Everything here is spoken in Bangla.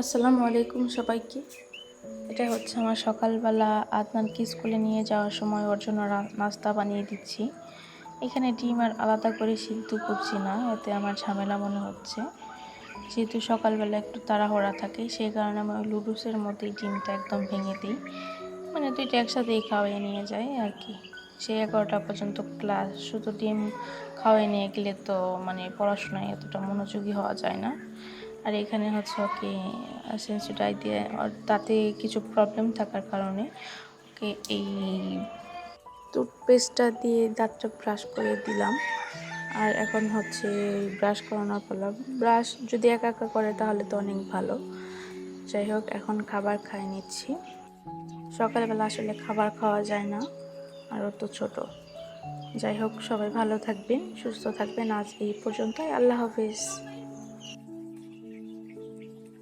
আসসালামু আলাইকুম সবাইকে। এটা হচ্ছে আমার সকালবেলা আদনানকে স্কুলে নিয়ে যাওয়ার সময় ওর জন্য নাস্তা বানিয়ে দিচ্ছি। এখানে ডিম আর আলাদা করে সিদ্ধ করছি না, এতে আমার ঝামেলা মনে হচ্ছে। যেহেতু সকালবেলা একটু তাড়াহুড়া থাকে, সেই কারণে আমি ওই লুডুসের মধ্যেই ডিমটা একদম ভেঙে দিই। মানে দুইটা একসাথেই খাওয়াই নিয়ে যাই আর কি। সেই এগারোটা পর্যন্ত ক্লাস, শুধু ডিম খাওয়াই নিয়ে গেলে তো মানে পড়াশোনায় এতটা মনোযোগী হওয়া যায় না। আর এখানে হচ্ছে ওকে সেন্সিটাই দিয়ে ওর দাঁতে কিছু প্রবলেম থাকার কারণে ওকে এই টুথপেস্টটা দিয়ে দাঁতটা ব্রাশ করে দিলাম। আর এখন হচ্ছে ব্রাশ করানোর পালা। ব্রাশ যদি একা একা করে তাহলে তো অনেক ভালো। যাই হোক, এখন খাবার খাই নিচ্ছি। সকালবেলা আসলে খাবার খাওয়া যায় না, আর ও তো ছোট। যাই হোক, সবাই ভালো থাকবেন, সুস্থ থাকবেন। আজ এই পর্যন্তই। আল্লাহ হাফিজ।